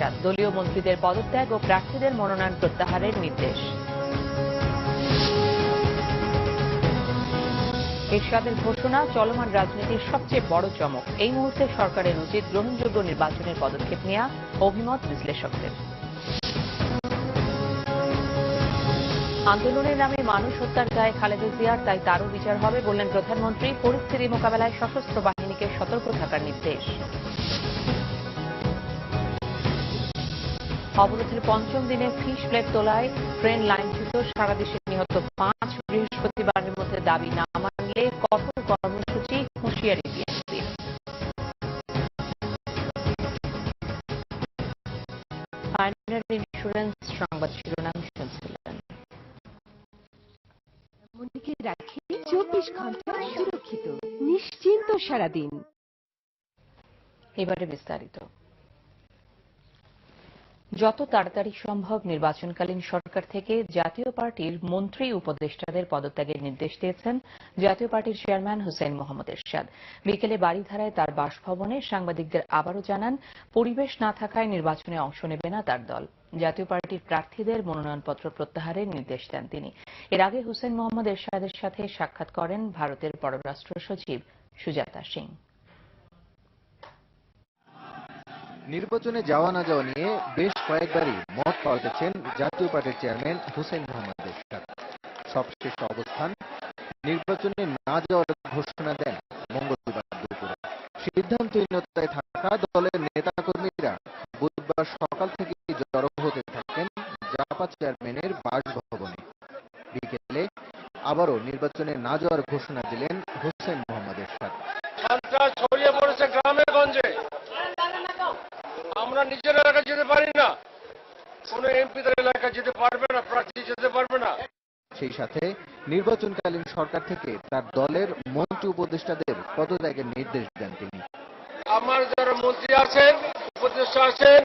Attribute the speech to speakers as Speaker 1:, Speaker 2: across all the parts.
Speaker 1: পরিষদ দলীয় মন্ত্রীদের পদত্যাগ ও প্রার্থীদের মনোনয়ন প্রত্যাহারের নির্দেশ এরশাদের ঘোষণা চলমান রাজনীতির সবচেয়ে বড় চমক এই মুহূর্তে সরকারের উচিত গ্রহণযোগ্য নির্বাচনের পদক্ষেপ নেওয়া অভিমত বিশ্লেষকদের আন্দোলনের নামে মানুষ হত্যার দায় খালেদা জিয়ার তাই তারও বিচার হবে বললেন প্রধানমন্ত্রী পরিস্থিতি মোকাবেলায় সশস্ত্র বাহিনীকে সতর্ক থাকার নির্দেশ অবরোধের পঞ্চম দিনে ফিশ প্লেট তোলায় ট্রেন থেকে সারা দেশে নিহত পাঁচ বৃহস্পতিবারের মধ্যে দাবি না মানলে কঠোর কর্মসূচি হুঁশিয়ারি বিএনপির ইন্স্যুরেন্স সংবাদ শিরোনাম শুনছিলেন রাখি চব্বিশ ঘন্টা সুরক্ষিত নিশ্চিন্ত সারাদিন এবারে বিস্তারিত যত তাড়াতাড়ি সম্ভব নির্বাচনকালীন সরকার থেকে জাতীয় পার্টির মন্ত্রী উপদেষ্টাদের পদত্যাগের নির্দেশ দিয়েছেন জাতীয় পার্টির চেয়ারম্যান হুসেন মোহাম্মদ এরশাদ বিকেলে বাড়িধারায় তার বাসভবনে সাংবাদিকদের আবারও জানান পরিবেশ না থাকায় নির্বাচনে অংশ নেবে না তার দল জাতীয় পার্টির প্রার্থীদের মনোনয়নপত্র প্রত্যাহারের নির্দেশ দেন তিনি এর আগে হুসেন মোহাম্মদ এরশাদের সাথে সাক্ষাৎ করেন ভারতের পররাষ্ট্র সচিব সুজাতা সিং
Speaker 2: নির্বাচনে যাওয়া না যাওয়া নিয়ে বেশ কয়েকবারই মত পাল্টেছেন জাতীয় পার্টির চেয়ারম্যান হুসেন মোহাম্মদ ইশরাক সবশেষ অবস্থান নির্বাচনে না যাওয়ার ঘোষণা দেন মঙ্গলবার দুপুরে সিদ্ধান্তহীনতায় থাকা দলের নেতাকর্মীরা বুধবার সকাল থেকে জড়ো হতে থাকেন জাপা চেয়ারম্যানের বাসভবনে বিকেলে আবারও নির্বাচনে না যাওয়ার ঘোষণা দিলেন হোসেন সাথে নির্বাচনকালীন সরকার থেকে তার দলের মন্ত্রী উপদেষ্টাদের পদত্যাগের নির্দেশ দেন তিনি আমার যারা মন্ত্রী আছেন উপদেষ্টা আছেন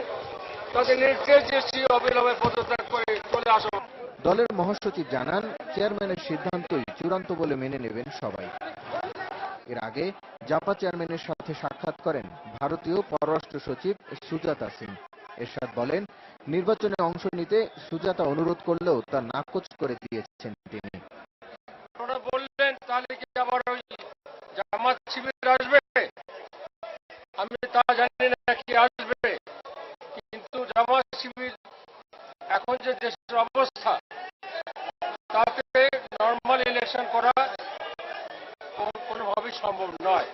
Speaker 2: তাদের নির্দেশ দিয়েছি অবিলম্বে পদত্যাগ করে চলে আসুন দলের মহাসচিব জানান চেয়ারম্যানের সিদ্ধান্তই চূড়ান্ত বলে মেনে নেবেন সবাই এর আগে জাপা চেয়ারম্যানের সাথে সাক্ষাৎ করেন ভারতীয় পররাষ্ট্র সচিব সুজাতা সিং এরশাদ বলেন নির্বাচনে অংশ নিতে সুজাতা অনুরোধ করলেও তা নাকচ করে দিয়েছেন তিনি বললেন তাহলে কি আবার ওই জামাত শিবির আসবে আমি তা জানি না কি আসবে কিন্তু জামাত শিবির এখন যে দেশের অবস্থা তাতে নর্মাল ইলেকশন করা কোনোভাবেই সম্ভব নয়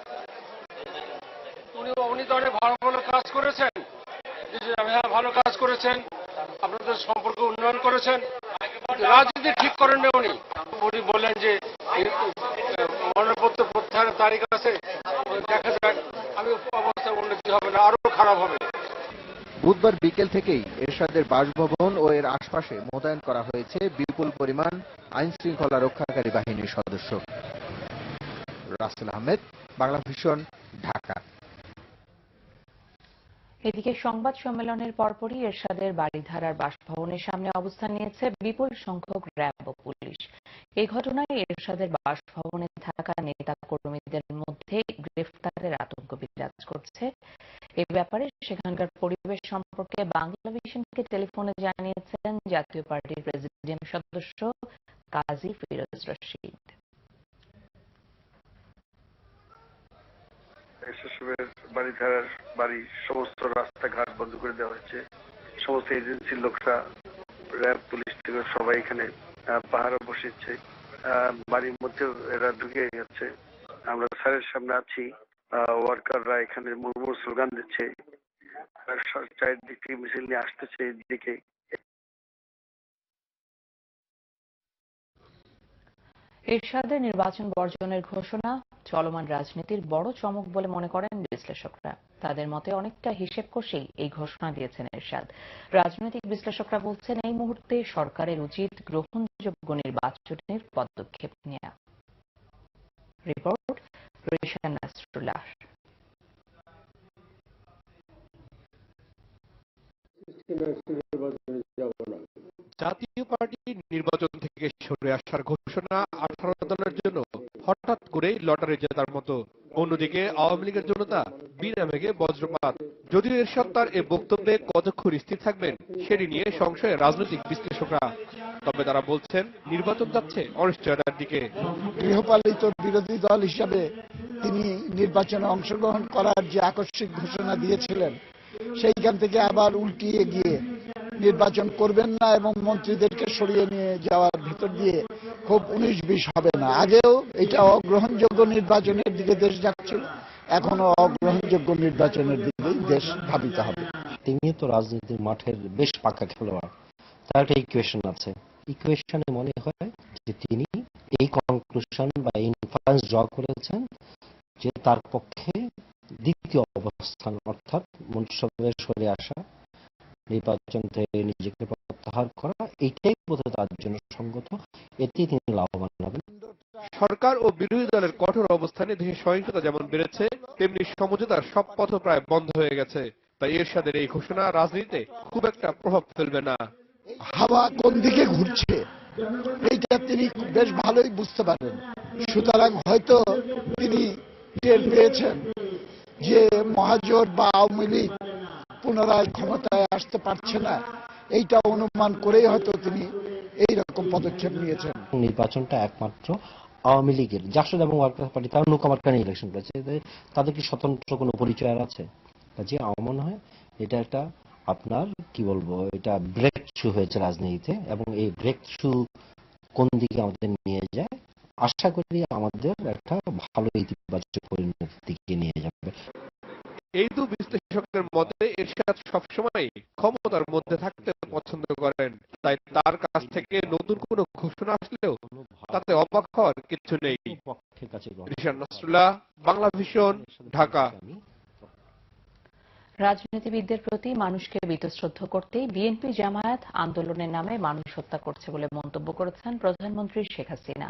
Speaker 2: উনি উনি তো অনেক ভালো ভালো কাজ করেছেন হ্যাঁ ভালো কাজ করেছেন আপনাদের সম্পর্ক উন্নয়ন করেছেন রাজনীতি ঠিক করেন না উনি উনি বললেন যে মনোনয়নপত্র প্রত্যাহারের তারিখ আছে দেখা যাক আমি অবস্থা উন্নতি হবে না আরো খারাপ হবে বুধবার বিকেল থেকেই এরশাদের বাসভবন ও এর আশপাশে মোতায়েন করা হয়েছে বিপুল পরিমাণ আইন শৃঙ্খলা রক্ষাকারী বাহিনীর সদস্য রাসেল আহমেদ বাংলা ভীষণ ঢাকা
Speaker 1: এদিকে সংবাদ সম্মেলনের পরপরই এরশাদের বাড়িধারার বাসভবনের সামনে অবস্থান নিয়েছে বিপুল সংখ্যক র্যাব ও পুলিশ এই ঘটনায় এরশাদের বাসভবনে থাকা নেতা কর্মীদের মধ্যে গ্রেফতারের আতঙ্ক বিরাজ করছে এ ব্যাপারে সেখানকার পরিবেশ সম্পর্কে বাংলা ভিশনকে টেলিফোনে জানিয়েছেন জাতীয় পার্টির প্রেসিডিয়াম সদস্য কাজী ফিরোজ রশিদ এসএসএফের বাড়ি ধারার বাড়ি সমস্ত রাস্তাঘাট বন্ধ করে দেওয়া হয়েছে সমস্ত এজেন্সির লোকরা র্যাব পুলিশ থেকে সবাই এখানে পাহারা বসেছে বাড়ির মধ্যে এরা ঢুকে গেছে আমরা স্যারের সামনে আছি ওয়ার্কাররা এখানে মুরমুর স্লোগান দিচ্ছে চারিদিক থেকে মিছিল নিয়ে আসতেছে এদিকে এরশাদের নির্বাচন বর্জনের ঘোষণা চলমান রাজনীতির বড় চমক বলে মনে করেন বিশ্লেষকরা তাদের মতে অনেকটা হিসেব কষেই এই ঘোষণা দিয়েছেন এরশাদ রাজনৈতিক বিশ্লেষকরা বলছেন এই মুহূর্তে সরকারের উচিত গ্রহণযোগ্য নির্বাচনের পদক্ষেপ নেওয়া
Speaker 3: রিপোর্ট জাতীয় পার্টি নির্বাচন থেকে সরে আসার ঘোষণা আঠারো দলের জন্য হঠাৎ করেই লটারি জেতার মতো অন্যদিকে আওয়ামী লীগের জনতা বিনা মেঘে বজ্রপাত যদিও এরশাদ তার এ বক্তব্যে কতক্ষণ স্থির থাকবেন সেটি নিয়ে সংশয়ে রাজনৈতিক বিশ্লেষকরা তবে তারা বলছেন নির্বাচন যাচ্ছে অনিশ্চয়তার দিকে
Speaker 4: গৃহপালিত বিরোধী দল হিসাবে তিনি নির্বাচনে অংশগ্রহণ করার যে আকস্মিক ঘোষণা দিয়েছিলেন সেইখান থেকে আবার উল্টিয়ে গিয়ে নির্বাচন করবেন না এবং মন্ত্রীদেরকে সরিয়ে নিয়ে যাওয়ার ভিতর দিয়ে খুব উনিশ বিশ হবে না আগেও এটা অগ্রহণযোগ্য নির্বাচনের দিকে দেশ যাচ্ছিল এখনো অগ্রহণযোগ্য নির্বাচনের দিকেই দেশ ধাবিত হবে
Speaker 5: তিনি তো রাজনীতির মাঠের বেশ পাকা খেলোয়াড় তার একটা ইকুয়েশন আছে ইকুয়েশনে মনে হয় যে তিনি এই কনক্লুশন বা ইনফারেন্স ড্র করেছেন যে তার পক্ষে দ্বিতীয় অবস্থান অর্থাৎ মন্ত্রিসভায় সরে আসা নির্বাচন থেকে নিজেকে প্রত্যাহার করা এইটাই বোধ তার জন্য সঙ্গত এতে তিনি লাভবান হবেন
Speaker 3: সরকার ও বিরোধী দলের কঠোর অবস্থানে দেশের সহিংসতা যেমন বেড়েছে তেমনি সমঝোতার সব পথ প্রায় বন্ধ হয়ে গেছে তাই এরশাদের এই ঘোষণা রাজনীতিতে খুব একটা প্রভাব ফেলবে না
Speaker 4: হাওয়া কোন দিকে ঘুরছে এইটা তিনি বেশ ভালোই বুঝতে পারেন সুতরাং হয়তো তিনি টের পেয়েছেন যে মহাজোট বা আওয়ামী লীগ পুনরায় ক্ষমতায় আসতে পারছে না এইটা অনুমান করেই হয়তো তিনি এই রকম পদক্ষেপ নিয়েছেন
Speaker 5: নির্বাচনটা একমাত্র আওয়ামী লীগের জাসদ এবং ওয়ার্কার পার্টি তারা নৌকামার্কা নিয়ে ইলেকশন করেছে তাদের কি স্বতন্ত্র কোনো পরিচয় আছে কাজে আমার মনে হয় এটা একটা আপনার কি বলবো এটা ব্রেক শু হয়েছে রাজনীতিতে এবং এই ব্রেক শু কোন দিকে আমাদের নিয়ে যায় আশা করি আমাদের একটা ভালো ইতিবাচক পরিণতির দিকে নিয়ে যাবে
Speaker 3: এই তো বিশ্লেষক মতে এরশাদ সবসময় ক্ষমতার মধ্যে থাকতে পছন্দ করেন তাই তার কাছ থেকে নতুন কোনো ঘোষণা আসলেও তাতে অবাক হওয়ার কিছু নেই বাংলা ভীষণ ঢাকা
Speaker 1: রাজনীতিবিদদের প্রতি মানুষকে বিতশ্রদ্ধ করতেই বিএনপি জামায়াত আন্দোলনের নামে মানুষ হত্যা করছে বলে মন্তব্য করেছেন প্রধানমন্ত্রী শেখ হাসিনা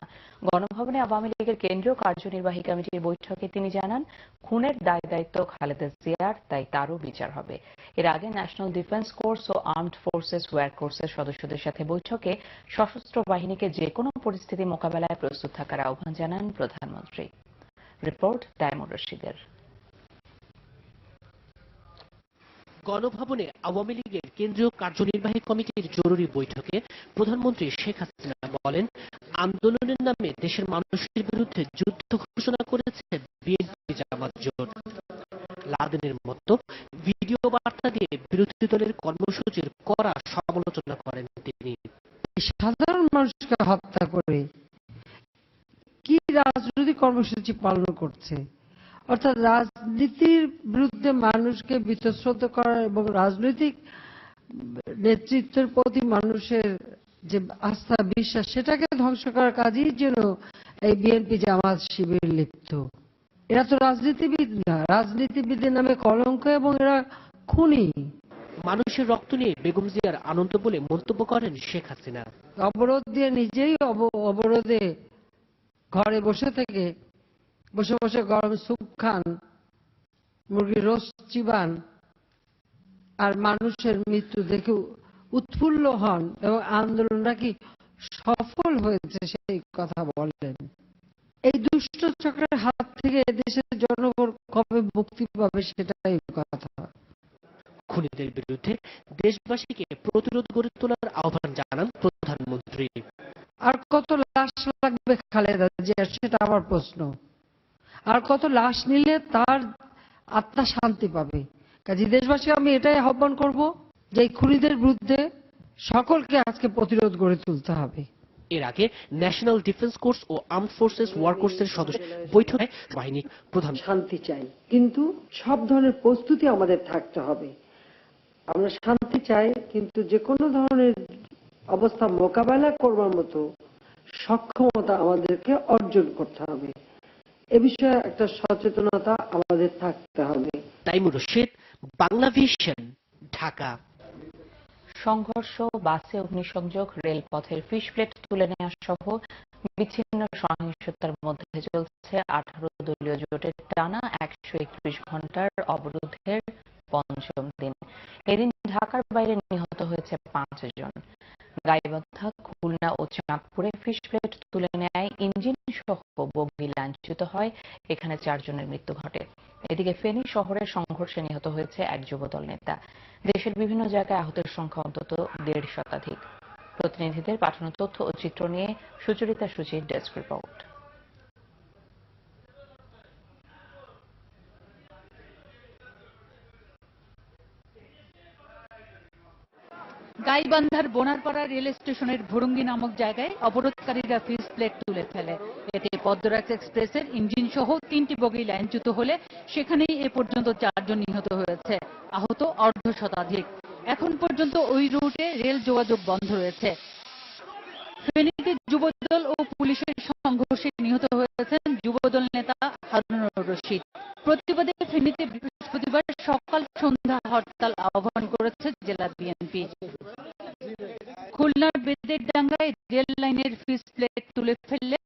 Speaker 1: গণভবনে আওয়ামী লীগের কেন্দ্রীয় কার্যনির্বাহী কমিটির বৈঠকে তিনি জানান খুনের দায় দায়িত্ব খালেদা জিয়ার তাই তারও বিচার হবে এর আগে ন্যাশনাল ডিফেন্স কোর্স ও আর্মড ফোর্সেস ওয়ার কোর্সের সদস্যদের সাথে বৈঠকে সশস্ত্র বাহিনীকে যে কোনো পরিস্থিতি মোকাবেলায় প্রস্তুত থাকার আহ্বান জানান প্রধানমন্ত্রী রিপোর্ট ডায়মন্ড রশিদের গণভবনে আওয়ামী লীগের কেন্দ্রীয় কার্যনির্বাহী কমিটির জরুরি বৈঠকে প্রধানমন্ত্রী শেখ হাসিনা বলেন আন্দোলনের নামে দেশের মানুষের বিরুদ্ধে যুদ্ধ ঘোষণা করেছে বিএনপি জামাত জোট লাদেনের মতো ভিডিও বার্তা দিয়ে বিরোধী দলের কর্মসূচির করা সমালোচনা করেন তিনি
Speaker 6: সাধারণ মানুষকে হত্যা করে কি রাজনৈতিক কর্মসূচি পালন করছে অর্থাৎ রাজনীতির বিরুদ্ধে মানুষকে বিতশ্রত করা এবং রাজনৈতিক নেতৃত্বের প্রতি মানুষের যে আস্থা বিশ্বাস সেটাকে ধ্বংস করার কাজই যেন এই বিএনপি জামাত শিবির লিপ্ত এরা তো রাজনীতিবিদ না রাজনীতিবিদের নামে কলঙ্ক এবং এরা খুনি
Speaker 1: মানুষের রক্ত নিয়ে বেগম জিয়ার আনন্দ বলে মন্তব্য করেন শেখ হাসিনা
Speaker 6: অবরোধ দিয়ে নিজেই অবরোধে ঘরে বসে থেকে বসে বসে গরম সুপ খান মুরগির রোস্ট চিবান আর মানুষের মৃত্যু দেখে উৎফুল্ল হন এবং আন্দোলন নাকি সফল হয়েছে সেই কথা বললেন এই দুষ্ট চক্রের হাত থেকে দেশের জনগণ কবে মুক্তি পাবে সেটাই কথা
Speaker 1: খুনিদের বিরুদ্ধে দেশবাসীকে প্রতিরোধ গড়ে তোলার আহ্বান জানান প্রধানমন্ত্রী
Speaker 6: আর কত লাশ লাগবে খালেদা জিয়া সেটা আমার প্রশ্ন আর কত লাশ নিলে তার আত্মা শান্তি পাবে কাজী দেশবাসী আমি এটাই আহ্বান করব যে খুনিদের বিরুদ্ধে সকলকে আজকে প্রতিরোধ গড়ে তুলতে হবে
Speaker 1: এর আগে ন্যাশনাল ডিফেন্স কোর্স ও আর্ম ফোর্সেস ওয়ার কোর্সের সদস্য বৈঠকে বাহিনী প্রধান
Speaker 6: শান্তি চাই কিন্তু সব ধরনের প্রস্তুতি আমাদের থাকতে হবে আমরা শান্তি চাই কিন্তু যে কোনো ধরনের অবস্থা মোকাবেলা করবার মতো সক্ষমতা আমাদেরকে অর্জন করতে হবে এ বিষয়ে একটা সচেতনতা আমাদের থাকতে হবে
Speaker 1: তাইমুর রশিদ বাংলা ভিশন ঢাকা সংঘর্ষ বাসে অগ্নিসংযোগ রেলপথের ফিস প্লেট তুলে নেওয়া সহ বিচ্ছিন্ন সহিংসতার মধ্যে চলছে আঠারো দলীয় জোটের টানা একশো একত্রিশ ঘন্টার অবরোধের পঞ্চম দিন এদিন ঢাকার বাইরে নিহত হয়েছে পাঁচজন গাইবান্ধা খুলনা ও চাঁদপুরে ফিস প্লেট তুলে নেয় ইঞ্জিন সহ লাঞ্ছিত হয় এখানে চারজনের মৃত্যু ঘটে এদিকে ফেনী শহরের সংঘর্ষে নিহত হয়েছে এক যুবদল নেতা দেশের বিভিন্ন জায়গায় আহতের সংখ্যা অন্তত দেড় শতাধিক প্রতিনিধিদের পাঠানো তথ্য ও চিত্র নিয়ে সুচরিতা সুচির ডেস্ক রিপোর্ট গাইবান্ধার বোনারপাড়া রেল স্টেশনের ভুরুঙ্গি নামক জায়গায় অবরোধকারীরা ফিস প্লেট তুলে ফেলে এতে পদ্মরাজ এক্সপ্রেসের ইঞ্জিন সহ তিনটি বগি লাইনচ্যুত হলে সেখানেই এ পর্যন্ত চারজন নিহত হয়েছে আহত অর্ধ শতাধিক এখন পর্যন্ত ওই রুটে রেল যোগাযোগ বন্ধ রয়েছে ফেনীতে যুবদল ও পুলিশের সংঘর্ষে নিহত হয়েছেন যুবদল নেতা হারুনুর রশিদ প্রতিবাদে ফেনীতে বৃহস্পতিবার সকাল সন্ধ্যা হরতাল আহ্বান করেছে জেলা বিএনপি খুলনার বেদের ডাঙ্গায় রেল লাইনের ফিস প্লেট তুলে ফেললে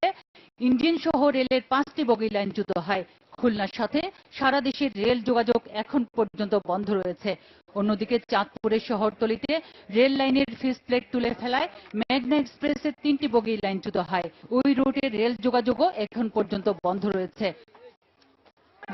Speaker 1: ইঞ্জিন সহ রেলের পাঁচটি বগি লাইন লাইনচ্যুত হয় খুলনার সাথে সারা দেশের রেল যোগাযোগ এখন পর্যন্ত বন্ধ রয়েছে অন্যদিকে চাঁদপুরের শহরতলিতে রেল লাইনের ফিস প্লেট তুলে ফেলায় মেঘনা এক্সপ্রেসের তিনটি বগি লাইন লাইনচ্যুত হয় ওই রুটে রেল যোগাযোগও এখন পর্যন্ত বন্ধ রয়েছে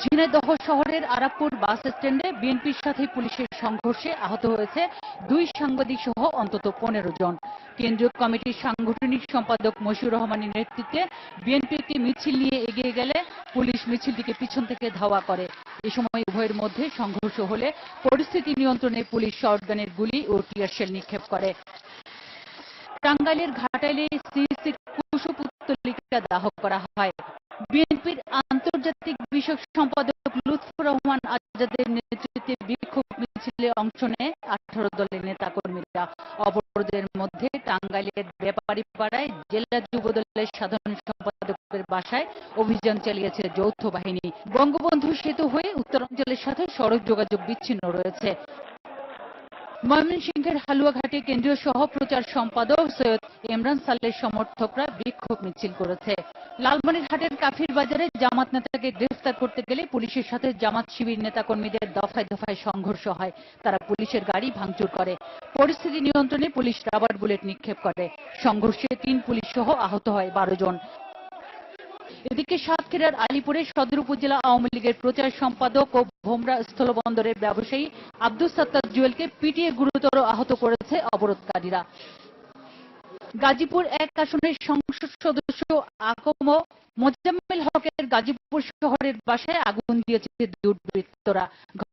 Speaker 1: ঝিনাইদহ শহরের আরাপুর বাস স্ট্যান্ডে বিএনপির সাথে পুলিশের সংঘর্ষে আহত হয়েছে দুই সাংবাদিক সহ অন্তত পনেরো জন কেন্দ্রীয় কমিটির সাংগঠনিক সম্পাদক মশিউর রহমানের নেতৃত্বে বিএনপি একটি মিছিল নিয়ে এগিয়ে গেলে পুলিশ মিছিলটিকে পিছন থেকে ধাওয়া করে এ সময় উভয়ের মধ্যে সংঘর্ষ হলে পরিস্থিতি নিয়ন্ত্রণে পুলিশ শর্টগানের গুলি ও টিয়ারশেল নিক্ষেপ করে টাঙ্গাইলের ঘাটাইলে সিসি কুশপুত্র পাতলিকা দাহ করা হয় বিএনপির আন্তর্জাতিক বিষয়ক সম্পাদক লুৎফুর রহমান আজাদের নেতৃত্বে বিক্ষোভ মিছিলে অংশ নেয় আঠারো দলের নেতা কর্মীরা অবরোধের মধ্যে টাঙ্গাইলের ব্যাপারী পাড়ায় জেলা যুবদলের সাধারণ সম্পাদকের বাসায় অভিযান চালিয়েছে যৌথ বাহিনী বঙ্গবন্ধু সেতু হয়ে উত্তরাঞ্চলের সাথে সড়ক যোগাযোগ বিচ্ছিন্ন রয়েছে ময়মনসিংহের হালুয়াঘাটে কেন্দ্রীয় সহ প্রচার সম্পাদক সৈয়দ ইমরান সাল্লের সমর্থকরা বিক্ষোভ মিছিল করেছে হাটের কাফির বাজারে জামাত নেতাকে গ্রেফতার করতে গেলে পুলিশের সাথে জামাত শিবির নেতা কর্মীদের দফায় দফায় সংঘর্ষ হয় তারা পুলিশের গাড়ি ভাঙচুর করে পরিস্থিতি নিয়ন্ত্রণে পুলিশ রাবার বুলেট নিক্ষেপ করে সংঘর্ষে তিন পুলিশ সহ আহত হয় বারো জন এদিকে সাতক্ষীরার আলিপুরে সদর উপজেলা আওয়ামী লীগের প্রচার সম্পাদক ও ভোমরা স্থলবন্দরের ব্যবসায়ী আব্দুল সত্তার জুয়েলকে পিটিয়ে গুরুতর আহত করেছে অবরোধকারীরা গাজীপুর এক আসনের সংসদ সদস্য আকম মোজাম্মেল হকের গাজীপুর শহরের বাসায় আগুন দিয়েছে দুর্বৃত্ত নেতৃত্বরা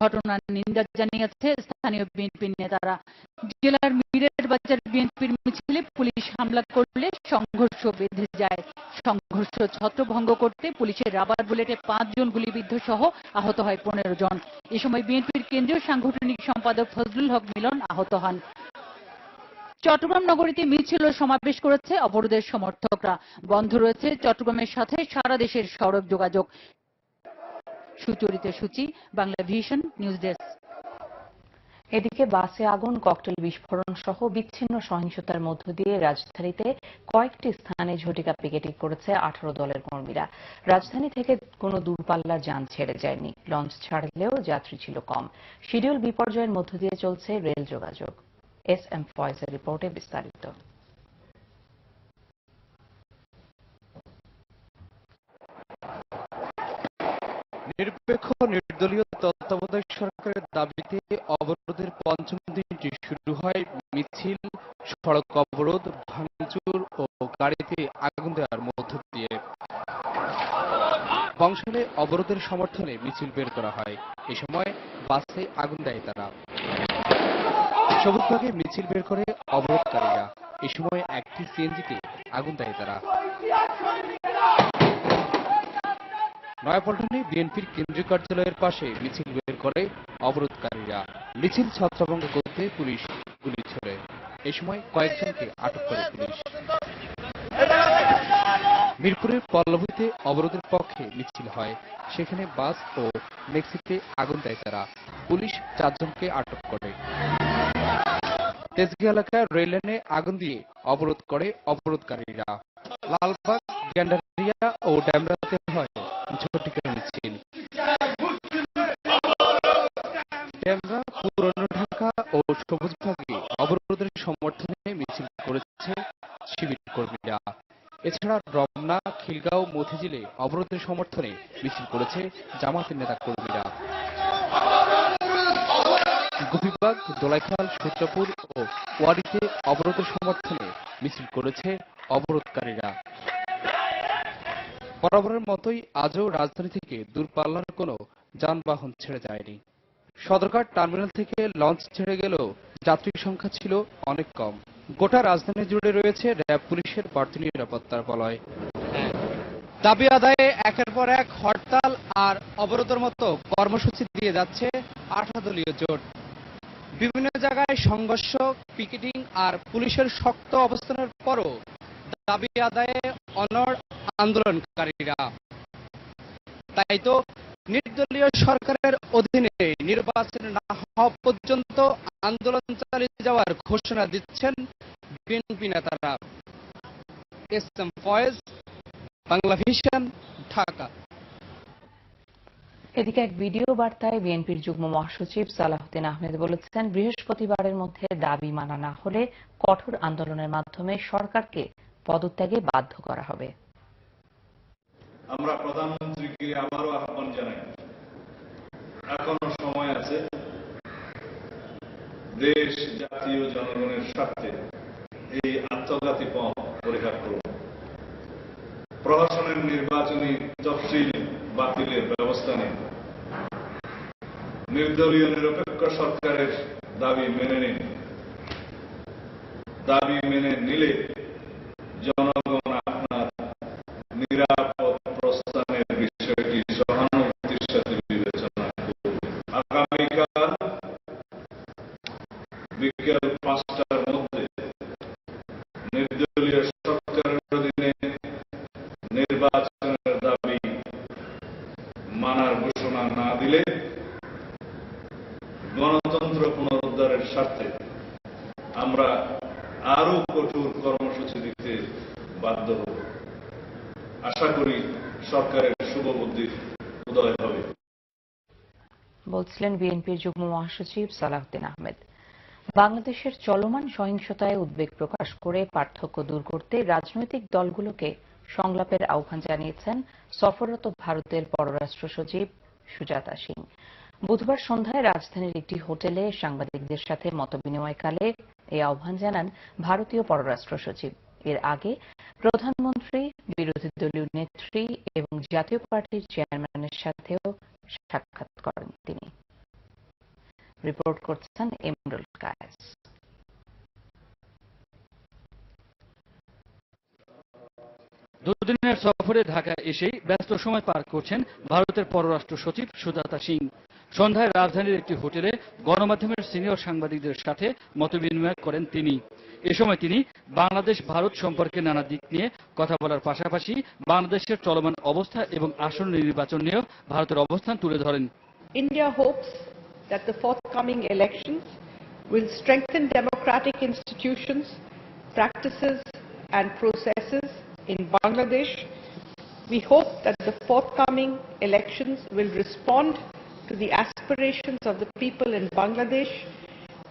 Speaker 1: ঘটনার নিন্দা জানিয়েছে স্থানীয় বিএনপি নেতারা জেলার মিরের বাজার বিএনপির মিছিলে পুলিশ হামলা করলে সংঘর্ষ বেঁধে যায় সংঘর্ষ ছত্রভঙ্গ করতে পুলিশের রাবার বুলেটে পাঁচজন গুলিবিদ্ধ সহ আহত হয় পনেরো জন এ সময় বিএনপির কেন্দ্রীয় সাংগঠনিক সম্পাদক ফজলুল হক মিলন আহত হন চট্টগ্রাম নগরীতে মিছিল ও সমাবেশ করেছে অবরোধের সমর্থকরা বন্ধ রয়েছে চট্টগ্রামের সাথে সারা দেশের সড়ক যোগাযোগ সুচরিতা সূচি বাংলা ভিশন নিউজ ডেস্ক এদিকে বাসে আগুন ককটেল বিস্ফোরণ সহ বিচ্ছিন্ন সহিংসতার মধ্য দিয়ে রাজধানীতে কয়েকটি স্থানে ঝটিকা পিকেটিং করেছে আঠারো দলের কর্মীরা রাজধানী থেকে কোনো দূরপাল্লা যান ছেড়ে যায়নি লঞ্চ ছাড়লেও যাত্রী ছিল কম শিডিউল বিপর্যয়ের মধ্য দিয়ে চলছে রেল যোগাযোগ এস এম ফয়েজের রিপোর্টে বিস্তারিত
Speaker 3: নিরপেক্ষ নির্দলীয় তত্ত্বাবধায়ক সরকারের দাবিতে অবরোধের পঞ্চম দিনটি শুরু হয় মিছিল সড়ক অবরোধ ভাঙচুর ও গাড়িতে আগুন দেওয়ার মধ্য দিয়ে বংশালে অবরোধের সমর্থনে মিছিল বের করা হয় এ সময় বাসে আগুন দেয় তারা ভাগে মিছিল বের করে অবরোধকারীরা এ সময় একটি সিএনজিতে আগুন দেয় তারা নয়াপল্টনে বিএনপির কেন্দ্রীয় কার্যালয়ের পাশে মিছিল বের করে অবরোধকারীরা মিছিল ছত্রভঙ্গ করতে পুলিশ গুলি ছড়ে এ সময় কয়েকজনকে আটক করে পুলিশ মিরপুরের পল্লবীতে অবরোধের পক্ষে মিছিল হয় সেখানে বাস ও মেক্সিতে আগুন দেয় তারা পুলিশ চারজনকে আটক করে তেজগি এলাকায় রেল লাইনে আগুন দিয়ে অবরোধ করে অবরোধকারীরা লালবাগ গ্যান্ডারিয়া ও ড্যামরাতে হয় ঝটিকা মিছিল ট্যাংরা পুরনো ঢাকা ও সবুজ অবরোধের সমর্থনে মিছিল করেছে শিবির কর্মীরা এছাড়া রমনা খিলগাঁও মতিঝিলে অবরোধের সমর্থনে মিছিল করেছে জামাতের নেতা কর্মীরা গোপীবাগ দোলাইখাল সূত্রাপুর ও ওয়ারিতে অবরোধের সমর্থনে মিছিল করেছে অবরোধকারীরা বরাবরের মতোই আজও রাজধানী থেকে দূরপাল্লার কোনো যানবাহন ছেড়ে যায়নি সদরঘাট টার্মিনাল থেকে লঞ্চ ছেড়ে গেল যাত্রী সংখ্যা ছিল অনেক কম গোটা রাজধানী জুড়ে রয়েছে র্যাব পুলিশের বাড়তি নিরাপত্তার বলয় দাবি আদায়ে একের পর এক হরতাল আর অবরোধের মতো কর্মসূচি দিয়ে যাচ্ছে আঠাদলীয় জোট বিভিন্ন জায়গায় সংঘর্ষ পিকেটিং আর পুলিশের শক্ত অবস্থানের পরও দাবি আদায়ে অনড় আন্দোলনকারীরা তাই তো নির্দলীয় সরকারের অধীনে নির্বাচন না হওয়া পর্যন্ত আন্দোলন চালিয়ে যাওয়ার ঘোষণা দিচ্ছেন বিএনপি নেতারা S M Foyez Bangla vision Dhaka
Speaker 1: এদিকে এক ভিডিও বার্তায় বিএনপির যুগ্ম মহাসচিব সালাহউদ্দিন আহমেদ বলেছেন বৃহস্পতিবারের মধ্যে দাবি মানা না হলে কঠোর আন্দোলনের মাধ্যমে সরকারকে পদত্যাগে বাধ্য করা হবে
Speaker 7: আমরা প্রধানমন্ত্রীকে আবারও আহ্বান জানাই এখনো সময় আছে দেশ জাতীয় জনগণের স্বার্থে এই আত্মঘাতী পথ পরিহার করুন প্রশাসনের নির্বাচনী তফসিল বাতিলের ব্যবস্থা নিন নির্দলীয় নিরপেক্ষ সরকারের দাবি মেনে নিন দাবি মেনে নিলে জন আমরা আরো কঠোর কর্মসূচি দিতে বাধ্য হব আশা করি সরকারের শুভ বুদ্ধির উদয় হবে
Speaker 1: বলছিলেন বিএনপির যুগ্ম মহাসচিব সালাহদ্দিন আহমেদ বাংলাদেশের চলমান সহিংসতায় উদ্বেগ প্রকাশ করে পার্থক্য দূর করতে রাজনৈতিক দলগুলোকে সংলাপের আহ্বান জানিয়েছেন সফররত ভারতের পররাষ্ট্র সচিব সুজাতা সিং বুধবার সন্ধ্যায় রাজধানীর একটি হোটেলে সাংবাদিকদের সাথে মতবিনিময়কালে এই আহ্বান জানান ভারতীয় পররাষ্ট্র সচিব এর আগে প্রধানমন্ত্রী বিরোধী দলীয় নেত্রী এবং জাতীয় পার্টির চেয়ারম্যানের সাথেও সাক্ষাৎ করেন তিনি রিপোর্ট করছেন এমরুল কায়েস
Speaker 3: দুদিনের সফরে ঢাকা এসেই ব্যস্ত সময় পার করছেন ভারতের পররাষ্ট্র সচিব সুজাতা সিং সন্ধ্যায় রাজধানীর একটি হোটেলে গণমাধ্যমের সিনিয়র সাংবাদিকদের সাথে মতবিনিময় করেন তিনি এ সময় তিনি বাংলাদেশ ভারত সম্পর্কে নানা দিক নিয়ে কথা বলার পাশাপাশি বাংলাদেশের চলমান অবস্থা এবং আসন্ন নির্বাচন নিয়েও ভারতের অবস্থান তুলে ধরেন
Speaker 8: India hopes that the forthcoming elections will strengthen democratic institutions, practices and processes in Bangladesh. We hope that the forthcoming elections will respond to the aspirations of the people in Bangladesh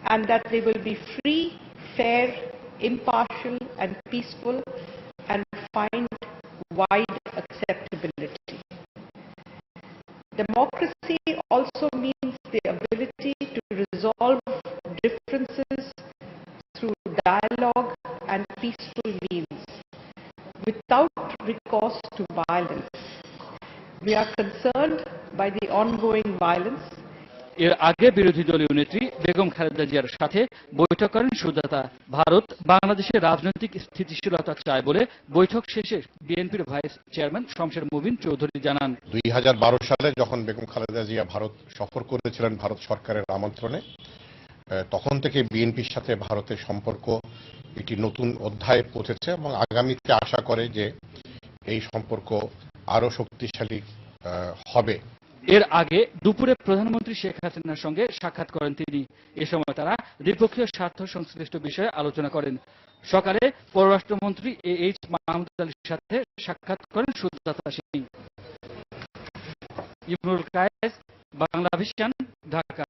Speaker 8: and that they will be free, fair, impartial and peaceful and find wide acceptability. Democracy also means the ability to resolve differences through dialogue and peaceful means without recourse to violence. We are concerned by the ongoing violence.
Speaker 3: এর আগে বিরোধী দলীয় নেত্রী বেগম খালেদা জিয়ার সাথে বৈঠক করেন সুজাতা ভারত বাংলাদেশের রাজনৈতিক স্থিতিশীলতা চায় বলে বৈঠক শেষে বিএনপির ভাইস চেয়ারম্যান শমশের মুবিন চৌধুরী জানান
Speaker 9: দুই সালে যখন বেগম খালেদা জিয়া ভারত সফর করেছিলেন ভারত সরকারের আমন্ত্রণে তখন থেকে বিএনপির সাথে ভারতের সম্পর্ক একটি নতুন অধ্যায়ে পৌঁছেছে এবং আগামীতে আশা করে যে এই সম্পর্ক আরও শক্তিশালী হবে
Speaker 3: এর আগে দুপুরে প্রধানমন্ত্রী শেখ হাসিনার সঙ্গে সাক্ষাৎ করেন তিনি এ সময় তারা দ্বিপক্ষীয় স্বার্থ সংশ্লিষ্ট বিষয়ে আলোচনা করেন সকালে পররাষ্ট্রমন্ত্রী এ এইচ মাহমুদ আলীর সাথে সাক্ষাৎ করেন সুদাতা সিং ইমরুল কায়েস বাংলা ভিশন ঢাকা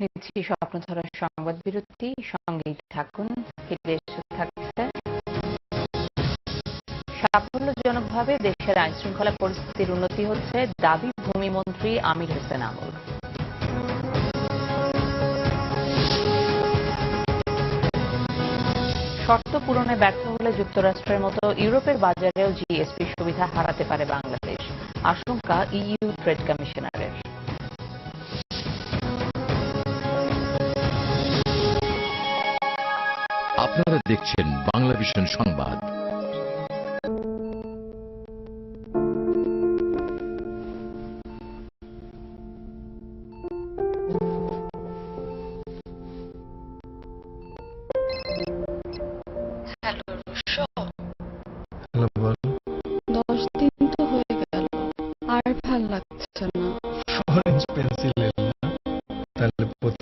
Speaker 1: নিচ্ছি স্বপ্নধরা সংবাদ বিরতি সঙ্গেই থাকুন ফিরে থাকছে সাফল্যজনকভাবে দেশের আইনশৃঙ্খলা পরিস্থিতির উন্নতি হচ্ছে দাবি ভূমিমন্ত্রী আমির হোসেন আমল শর্ত পূরণে ব্যর্থ হলে যুক্তরাষ্ট্রের মতো ইউরোপের বাজারেও জিএসপি সুবিধা হারাতে পারে বাংলাদেশ আশঙ্কা ইইউ ট্রেড কমিশনারের আপনারা দেখছেন বাংলাভিশন সংবাদ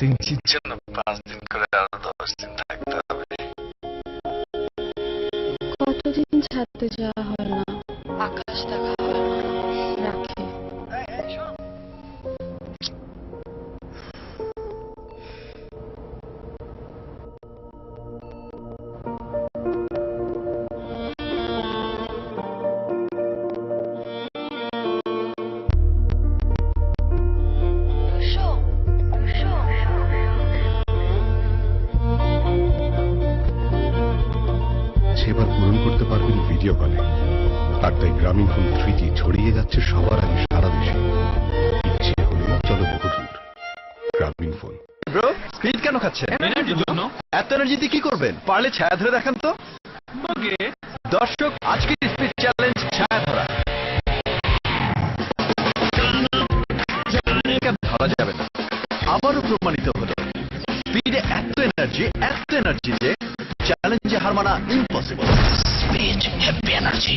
Speaker 1: Tenticiana paz din creador, din speed কেন খাচ্ছেন এনার্জির জন্য এত এনার্জি দিয়ে কি করবেন পারলে ছায়া ধরে দেখান তো দর্শক আজকের স্পিড চ্যালেঞ্জ ছায়া ধরা ধরা যাবে না আবারও প্রমাণিত হলো স্পিডে এত এনার্জি এত এনার্জি যে চ্যালেঞ্জে হার মানা ইম্পসিবল স্পিড হ্যাপি এনার্জি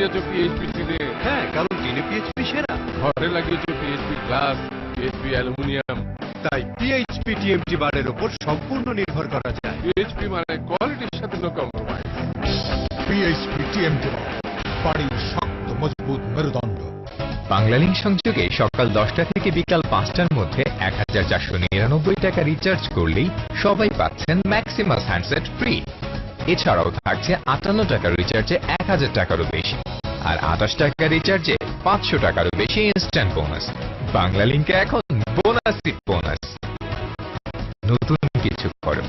Speaker 1: নিয়েছো পিএইচপি সিনে হ্যাঁ কারণ দিনে পিএইচপি সেরা ঘরে লাগিয়েছো পিএইচপি গ্লাস পিএইচপি অ্যালুমিনিয়াম তাই পিএইচপি টিএমটি বারের উপর সম্পূর্ণ নির্ভর করা যায় পিএইচপি মানে কোয়ালিটির সাথে নো কম্প্রোমাইজ পিএইচপি টিএমটি বাড়ির শক্ত মজবুত মেরুদণ্ড বাংলালিংক সংযোগে সকাল দশটা থেকে বিকাল পাঁচটার মধ্যে এক হাজার চারশো নিরানব্বই টাকা রিচার্জ করলেই সবাই পাচ্ছেন ম্যাক্সিমাস হ্যান্ডসেট ফ্রি এছাড়াও থাকছে আটান্ন টাকার রিচার্জে এক হাজার টাকারও বেশি আর আঠাশ টাকার রিচার্জে পাঁচশো টাকারও বেশি ইনস্ট্যান্ট বোনাস বাংলা লিঙ্কে এখন বোনাস বোনাস নতুন কিছু করো